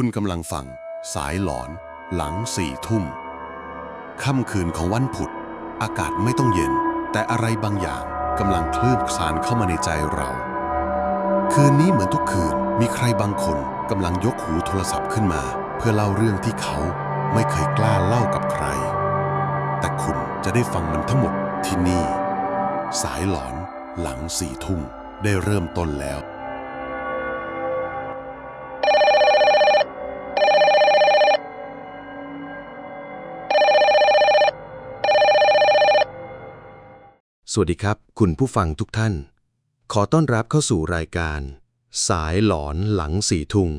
คุณกำลังฟัง สายหลอน หลังสี่ทุ่มค่ำคืนของวันผุด อากาศไม่ต้องเย็น แต่อะไรบางอย่างกำลังคลืบคลานเข้ามาในใจเรา คืนนี้เหมือนทุกคืนมีใครบางคนกำลังยกหูโทรศัพท์ขึ้นมา เพื่อเล่าเรื่องที่เขาไม่เคยกล้าเล่ากับใคร แต่คุณจะได้ฟังมันทั้งหมดที่นี่ สายหลอนหลังสี่ทุ่มได้เริ่มต้นแล้ว สวัสดีครับ คุณผู้ฟังทุกท่าน ขอต้อนรับเข้าสู่รายการ สายหลอนหลังสี่ทุ่ง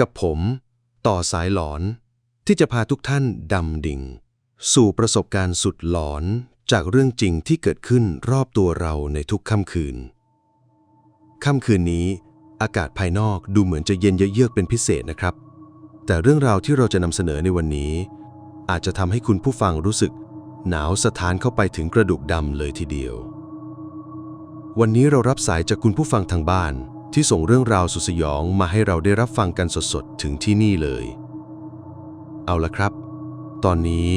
กับผม ต่อสายหลอน ที่จะพาทุกท่านดำดิ่ง สู่ประสบการณ์สุดหลอนจากเรื่องจริงที่เกิดขึ้นรอบตัวเราในทุกค่ำคืน ค่ำคืนนี้ อากาศภายนอกดูเหมือนจะเย็นเยือกเป็นพิเศษนะครับ แต่เรื่องราวที่เราจะนำเสนอในวันนี้ อาจจะทำให้คุณผู้ฟังรู้สึก หนาวสะท้านเข้าไปถึงกระดูกดำเลยทีเดียว วันนี้เรารับสายจากคุณผู้ฟังทางบ้าน ที่ส่งเรื่องราวสุดสยองมาให้เราได้รับฟังกันสดๆ ถึงที่นี่เลย เอาละครับ ตอนนี้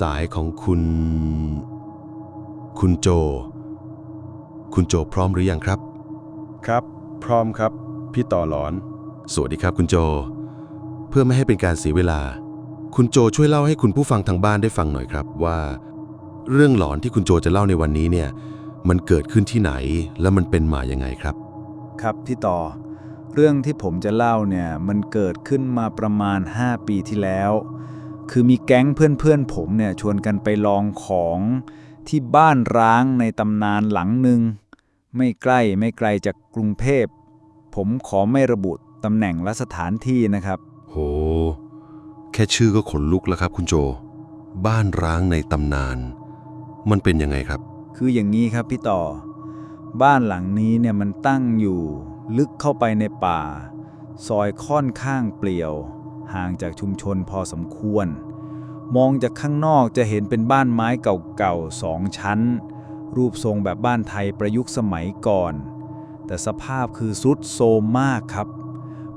สายของคุณ คุณโจ คุณโจพร้อมหรือยังครับ ครับ พร้อมครับ พี่ต่อหลอน สวัสดีครับคุณโจ เพื่อไม่ให้เป็นการเสียเวลา คุณโจช่วยเล่าให้คุณผู้ฟังทางบ้านได้ฟังหน่อยครับว่า เรื่องหลอนที่คุณโจจะเล่าในวันนี้เนี่ยมันเกิดขึ้นที่ไหนและมันเป็นมาอย่างไงครับ ครับพี่ต่อ เรื่องที่ผมจะเล่าเนี่ยมันเกิดขึ้นมาประมาณ 5 ปีที่แล้ว คือมีแก๊งเพื่อนๆ ผมเนี่ยชวนกันไปลองของที่บ้านร้างในตำนานหลังหนึ่งไม่ใกล้ไม่ไกลจากกรุงเทพ ผมขอไม่ระบุตำแหน่งและสถานที่นะครับ โหแค่ชื่อก็ขนลุกแล้วครับคุณโจ บ้านร้างในตำนาน มันเป็นยังไงครับ คืออย่างนี้ครับพี่ต่อ บ้านหลังนี้เนี่ยมันตั้งอยู่ลึกเข้าไปในป่า ซอยค่อนข้างเปลี่ยว ห่างจากชุมชนพอสมควร มองจากข้างนอกจะเห็นเป็นบ้านไม้เก่าๆสองชั้น รูปทรงแบบบ้านไทยประยุกต์สมัยก่อน แต่สภาพคือสุดโทรมมากครับ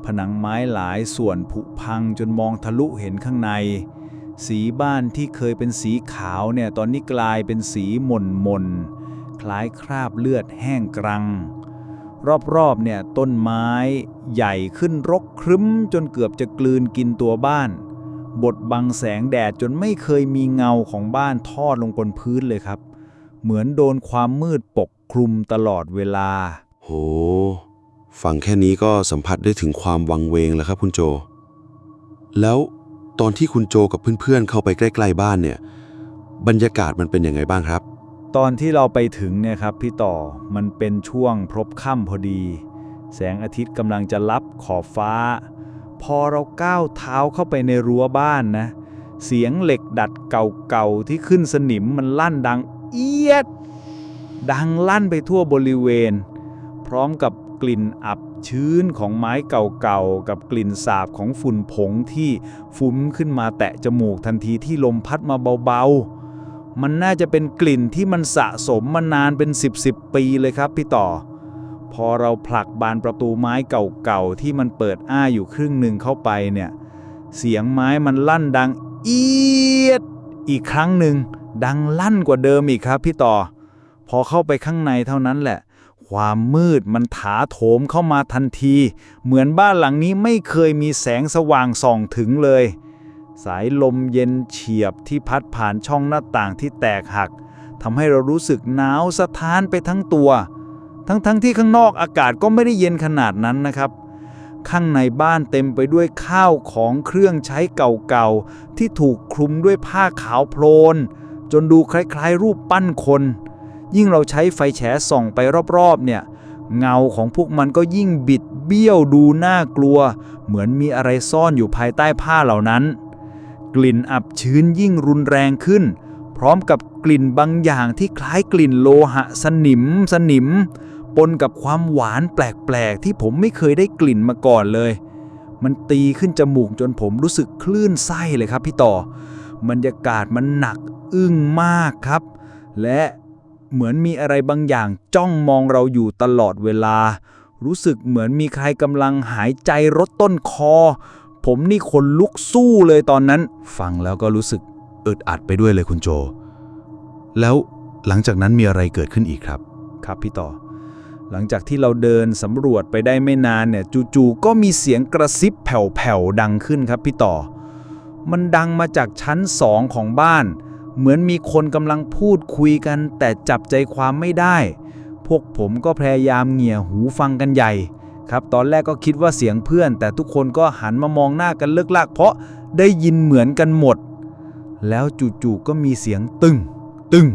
ผนังไม้หลายส่วนผุพังจนมองทะลุเห็นข้างใน สีบ้านที่เคยเป็นสีขาวเนี่ยตอนนี้กลายเป็นสีหม่นมนคล้ายคราบเลือดแห้งกรัง รอบๆเนี่ยต้นไม้ใหญ่ขึ้นรกครึ้มจนเกือบจะกลืนกินตัวบ้านบดบังแสงแดดจนไม่เคยมีเงาของบ้านทอดลงบนพื้นเลยครับ เหมือนโดนความมืดปกคลุมตลอดเวลา โห ฟังแค่นี้ก็สัมผัสได้ถึงความวังเวงแล้วครับคุณโจ แล้วตอนที่คุณโจกับเพื่อนๆเข้าไปใกล้ ๆ บ้านเนี่ย บรรยากาศมันเป็นยังไงบ้างครับ ตอนที่เราไปถึงเนี่ยครับพี่ต่อมันเป็นช่วงพรบค่ำพอดี แสงอาทิตย์กำลังจะลับขอบฟ้า พอเราก้าวเท้าเข้าไปในรั้วบ้านนะ เสียงเหล็กดัดเก่าๆที่ขึ้นสนิมมันลั่นดังเอียด ดังลั่นไปทั่วบริเวณ พร้อมกับ กลิ่นอับชื้นของไม้เก่าๆ กับกลิ่นสาบของฝุ่นผงที่ฟุ้มขึ้นมาแตะจมูกทันทีที่ลมพัดมาเบาๆ มันน่าจะเป็นกลิ่นที่มันสะสมมานานเป็น 10 10 ปีเลยครับพี่ต่อ พอเราผลักบานประตูไม้เก่าๆ ที่มันเปิดอ้าอยู่ครึ่งหนึ่งเข้าไปเนี่ย เสียงไม้มันลั่นดังเอียดอีกครั้งหนึ่งดังลั่นกว่าเดิมอีกครับพี่ต่อ พอเข้าไปข้างในเท่านั้นแหละ ความมืดมันถาโถมเข้ามาทันที เหมือนบ้านหลังนี้ไม่เคยมีแสงสว่างส่องถึงเลย สายลมเย็นเฉียบที่พัดผ่านช่องหน้าต่างที่แตกหักทำให้เรารู้สึกหนาวสะท้านไปทั้งตัว ทั้งๆทที่ข้างนอกอากาศก็ไม่ได้เย็นขนาดนั้นนะครับ ข้างในบ้านเต็มไปด้วยข้าวของเครื่องใช้เก่าๆที่ถูกคลุมด้วยผ้าขาวโพลน จนดูคล้ายๆ รูปปั้นคน ยิ่งเราใช้ไฟแฉส่องไปรอบๆเนี่ยเงาของพวกมันก็ยิ่งบิดเบี้ยวดูน่ากลัว เหมือนมีอะไรซ่อนอยู่ภายใต้ผ้าเหล่านั้น กลิ่นอับชื้นยิ่งรุนแรงขึ้น พร้อมกับกลิ่นบางอย่างที่คล้ายกลิ่นโลหะสนิมสนิม ปนกับความหวานแปลกๆ ที่ผมไม่เคยได้กลิ่นมาก่อนเลย มันตีขึ้นจมูกจนผมรู้สึกคลื่นไส้เลยครับพี่ต่อบรรยากาศมันหนักอึ้งมากครับ และ เหมือนมีอะไรบางอย่างจ้องมองเราอยู่ตลอดเวลา รู้สึกเหมือนมีใครกำลังหายใจรดต้นคอ ผมนี่คนลุกสู้เลยตอนนั้น ฟังแล้วก็รู้สึกอึดอัดไปด้วยเลยคุณโจ แล้วหลังจากนั้นมีอะไรเกิดขึ้นอีกครับ ครับพี่ต่อ หลังจากที่เราเดินสำรวจไปได้ไม่นานเนี่ยจู่ๆก็มีเสียงกระซิบแผ่วๆดังขึ้นครับพี่ต่อ มันดังมาจากชั้นสองของบ้าน เหมือนมีคนกำลังพูดคุยกัน แต่จับใจความไม่ได้ พวกผมก็พยายามเงี่ยหูฟังกันใหญ่ ครับตอนแรกก็คิดว่าเสียงเพื่อน แต่ทุกคนก็หันมามองหน้ากันเลิกลากเพราะได้ยินเหมือนกันหมด แล้วจู่ๆก็มีเสียงตึงตึง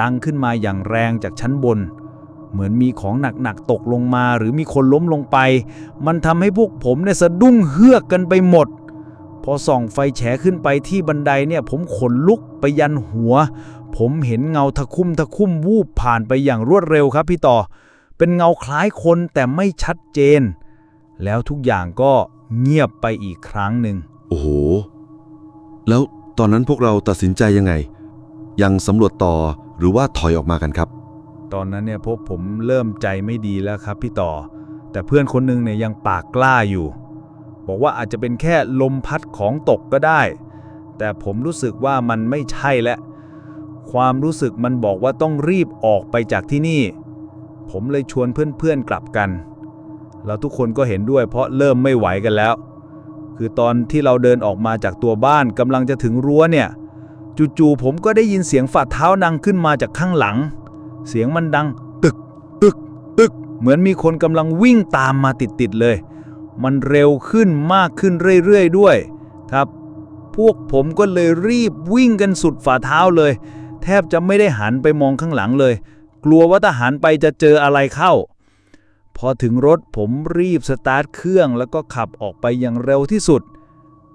ดังขึ้นมาอย่างแรงจากชั้นบน เหมือนมีของหนักๆตกลงมา หรือมีคนล้มลงไป มันทำให้พวกผมเนี่ยสะดุ้งเฮือกกันไปหมด พอส่องไฟแฉขึ้นไปที่บันไดเนี่ยผมขนลุกไปยันหัว ผมเห็นเงาทะคุ่มทะคุ่มวูบผ่านไปอย่างรวดเร็วครับพี่ต่อ เป็นเงาคล้ายคนแต่ไม่ชัดเจน แล้วทุกอย่างก็เงียบไปอีกครั้งหนึ่ง โอ้โห แล้วตอนนั้นพวกเราตัดสินใจยังไง ยังสำรวจต่อหรือว่าถอยออกมากันครับ ตอนนั้นเนี่ยพวกผมเริ่มใจไม่ดีแล้วครับพี่ต่อ แต่เพื่อนคนหนึงเนี่ยยังปากกล้าอยู่ บอกว่าอาจจะเป็นแค่ลมพัดของตกก็ได้ แต่ผมรู้สึกว่ามันไม่ใช่แล้วความรู้สึกมันบอกว่าต้องรีบออกไปจากที่นี่ ผมเลยชวนเพื่อนๆกลับกันแล้วทุกคนก็เห็นด้วยเพราะเริ่มไม่ไหวกันแล้ว คือตอนที่เราเดินออกมาจากตัวบ้านกำลังจะถึงรั้วเนี่ย จู่ๆผมก็ได้ยินเสียงฝ่าเท้าดังขึ้นมาจากข้างหลัง เสียงมันดัง ตึก ตึก ตึก เหมือนมีคนกำลังวิ่งตามมาติดๆเลย มันเร็วขึ้นมากขึ้นเรื่อยๆด้วย ครับ พวกผมก็เลยรีบวิ่งกันสุดฝ่าเท้าเลย แทบจะไม่ได้หันไปมองข้างหลังเลย กลัวว่าถ้าหันไปจะเจออะไรเข้า พอถึงรถผมรีบสตาร์ทเครื่องแล้วก็ขับออกไปอย่างเร็วที่สุด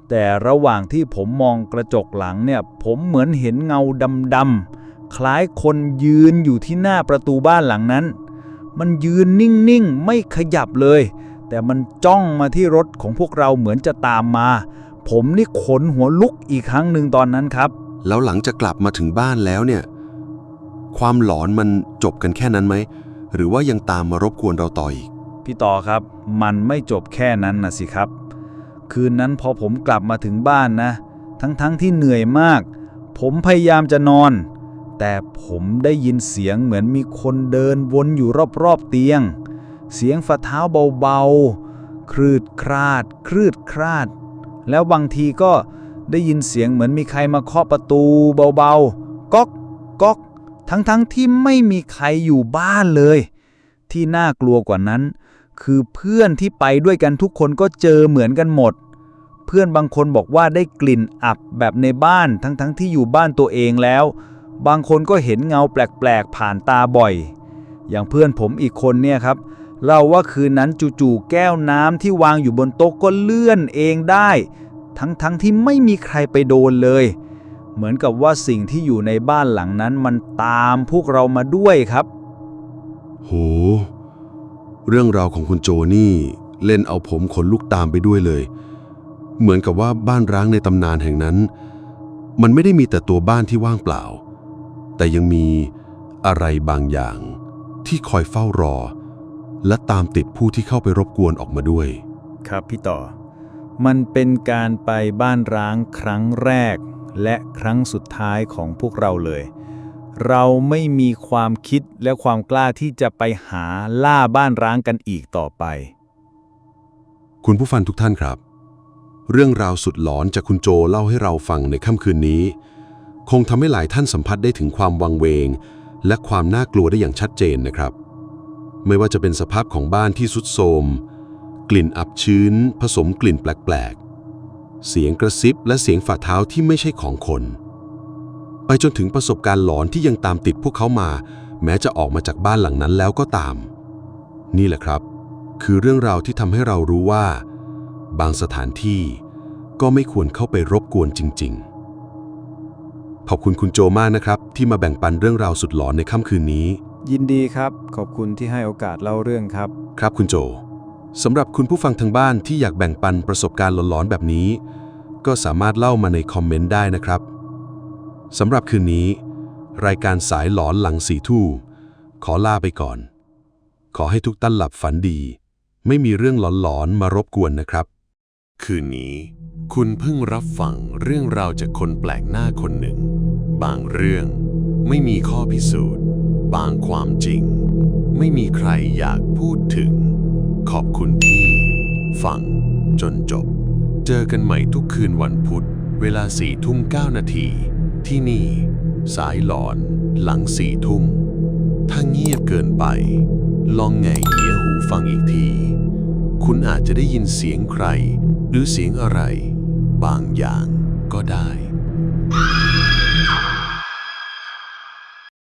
แต่ระหว่างที่ผมมองกระจกหลังเนี่ย ผมเหมือนเห็นเงาดำๆคล้ายคนยืนอยู่ที่หน้าประตูบ้านหลังนั้น มันยืนนิ่งๆ ไม่ขยับเลย แต่มันจ้องมาที่รถของพวกเราเหมือนจะตามมา ผมนี่ขนหัวลุกอีกครั้งหนึ่งตอนนั้นครับ แล้วหลังจากกลับมาถึงบ้านแล้วเนี่ย ความหลอนมันจบกันแค่นั้นไหม หรือว่ายังตามมารบกวนเราต่ออีก พี่ต่อครับ มันไม่จบแค่นั้นนะสิครับ คืนนั้นพอผมกลับมาถึงบ้านนะ ทั้งๆทที่เหนื่อยมาก ผมพยายามจะนอน แต่ผมได้ยินเสียงเหมือนมีคนเดินวนอยู่รอบๆเตียง เสียงฝ่าเท้าเบาๆ ครืดคราด ครืดคราด แล้วบางทีก็ได้ยินเสียงเหมือนมีใครมาเคาะประตูเบาๆ ก๊อกก๊อก ทั้งๆที่ไม่มีใครอยู่บ้านเลย ที่น่ากลัวกว่านั้น คือเพื่อนที่ไปด้วยกันทุกคนก็เจอเหมือนกันหมด เพื่อนบางคนบอกว่าได้กลิ่นอับแบบในบ้านทั้งๆทที่อยู่บ้านตัวเองแล้ว บางคนก็เห็นเงาแปลกๆผ่านตาบ่อย อย่างเพื่อนผมอีกคนเนี่ยครับ เล่าว่าคืนนั้นจู่ๆแก้วน้ำที่วางอยู่บนโต๊ะก็เลื่อนเองได้ ทั้งๆทที่ไม่มีใครไปโดนเลย เหมือนกับว่าสิ่งที่อยู่ในบ้านหลังนั้นมันตามพวกเรามาด้วยครับ โห เรื่องราวของคุณโจนี่เล่นเอาผมขนลุกตามไปด้วยเลย เหมือนกับว่าบ้านร้างในตำนานแห่งนั้น มันไม่ได้มีแต่ตัวบ้านที่ว่างเปล่า แต่ยังมีอะไรบางอย่างที่คอยเฝ้ารอ และตามติดผู้ที่เข้าไปรบกวนออกมาด้วย ครับพี่ต่อ มันเป็นการไปบ้านร้างครั้งแรก และครั้งสุดท้ายของพวกเราเลย เราไม่มีความคิดและความกล้าที่จะไปหาล่าบ้านร้างกันอีกต่อไป คุณผู้ฟังทุกท่านครับ เรื่องราวสุดหลอนจากคุณโจเล่าให้เราฟังในค่ำคืนนี้ คงทำให้หลายท่านสัมผัสได้ถึงความวังเวง และความน่ากลัวได้อย่างชัดเจนนะครับ ไม่ว่าจะเป็นสภาพของบ้านที่สุดโทรม กลิ่นอับชื้น ผสมกลิ่นแปลกๆ เสียงกระซิบและเสียงฝ่าเท้าที่ไม่ใช่ของคน ไปจนถึงประสบการณ์หลอนที่ยังตามติดพวกเขามา แม้จะออกมาจากบ้านหลังนั้นแล้วก็ตาม นี่แหละครับ คือเรื่องราวที่ทำให้เรารู้ว่า บางสถานที่ก็ไม่ควรเข้าไปรบกวนจริง ๆ ขอบคุณคุณโจมากนะครับ ที่มาแบ่งปันเรื่องราวสุดหลอนในค่ำคืนนี้ ยินดีครับ ขอบคุณที่ให้โอกาสเล่าเรื่องครับ ครับคุณโจสำหรับคุณผู้ฟังทางบ้านที่อยากแบ่งปันประสบการณ์หลอนๆแบบนี้ ก็สามารถเล่ามาในคอมเมนต์ได้นะครับสำหรับคืนนี้ รายการสายหลอนหลังสี่ทุ่มขอลาไปก่อน ขอให้ทุกท่านหลับฝันดี ไม่มีเรื่องหลอนๆมารบกวนนะครับ คืนนี้ คุณเพิ่งรับฟังเรื่องราวจากคนแปลกหน้าคนหนึ่ง บางเรื่องไม่มีข้อพิสูจน์ บางความจริง ไม่มีใครอยากพูดถึง ขอบคุณที่ ฟัง จนจบ เจอกันใหม่ทุกคืนวันพุธ เวลาสี่ทุ่มเก้านาที ที่นี่ สายหลอน หลังสี่ทุ่ม ถ้าเงียบเกินไป ลองแง่เหียหูฟังอีกที คุณอาจจะได้ยินเสียงใคร หรือเสียงอะไร บางอย่างก็ได้